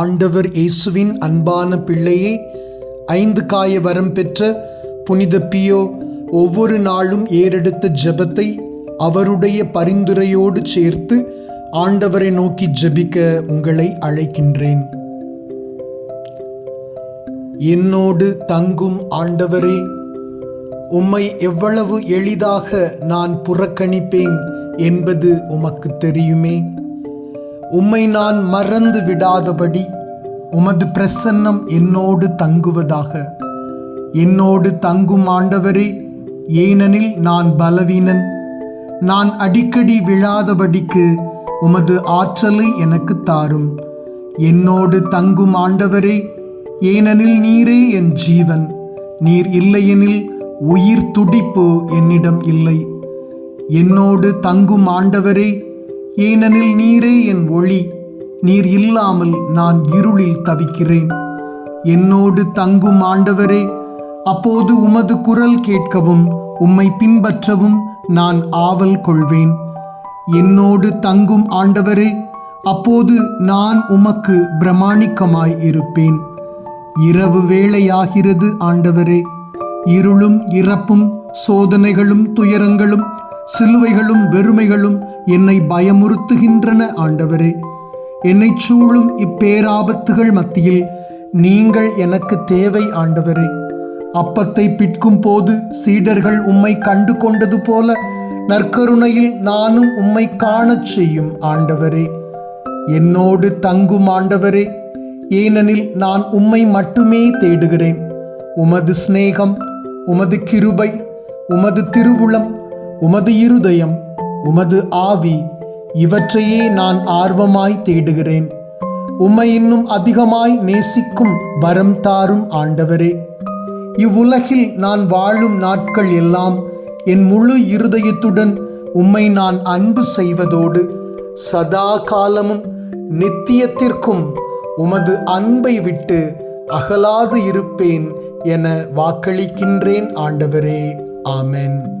ஆண்டவர் இயேசுவின் அன்பான பிள்ளையே ஐந்து காய வரம் பெற்ற புனித பியோ ஒவ்வொரு நாளும் ஏறெடுத்த ஜெபத்தை அவருடைய பரிந்துரையோடு சேர்த்து ஆண்டவரை நோக்கி ஜெபிக்க உங்களை அழைக்கின்றேன். என்னோடு தங்கும் ஆண்டவரே உம்மை எவ்வளவு எளிதாக நான் புறக்கணிப்பேன் என்பது உமக்கு தெரியுமே. உம்மை நான் மறந்து விடாதபடி உமது பிரசன்னம் என்னோடு தங்குவதாக. என்னோடு தங்கும் ஆண்டவரே ஏனெனில் நான் பலவீனன். நான் அடிக்கடி விழாதபடிக்கு உமது ஆற்றலை எனக்கு தாரும். என்னோடு தங்கும் ஆண்டவரே ஏனெனில் நீரே என் ஜீவன். நீர் இல்லையெனில் உயிர் துடிப்பு என்னிடம் இல்லை. என்னோடு தங்கும் ஆண்டவரே ஏனெனில் நீரே என் ஒளி. நீர் இல்லாமல் நான் இருளில் தவிக்கிறேன். என்னோடு தங்கும் ஆண்டவரே அப்போது உமது குரல் கேட்கவும் உம்மை பின்பற்றவும் நான் ஆவல் கொள்வேன். என்னோடு தங்கும் ஆண்டவரே அப்போது நான் உமக்கு பிரமாணிக்கமாய் இருப்பேன். இரவு வேளையாகிறது ஆண்டவரே இருளும் இறப்பும் சோதனைகளும் துயரங்களும் சிலுவைகளும் வெறுமைகளும் என்னை பயமுறுத்துகின்றன ஆண்டவரே. என்னை சூழும் இப்பேராபத்துகள் மத்தியில் நீங்கள் எனக்கு தேவை ஆண்டவரே. அப்பத்தை பிற்கும் போது சீடர்கள் உம்மை கண்டு கொண்டது போல நற்கருணையில் நானும் உம்மை காணச் செய்யும் ஆண்டவரே. என்னோடு தங்கும் ஆண்டவரே. ஏனெனில் நான் உம்மை மட்டுமே தேடுகிறேன். உமது சிநேகம் உமது கிருபை உமது திருவுளம் உமது இருதயம் உமது ஆவி இவற்றையே நான் ஆர்வமாய் தேடுகிறேன். உம்மை இன்னும் அதிகமாய் நேசிக்கும் வரம் தாரும் ஆண்டவரே. இவ்வுலகில் நான் வாழும் நாட்கள் எல்லாம் என் முழு இருதயத்துடன் உம்மை நான் அன்பு செய்வதோடு சதா காலமும் நித்தியத்திற்கும் உமது அன்பை விட்டு அகலாது இருப்பேன் என வாக்களிக்கின்றேன் ஆண்டவரே. ஆமென்.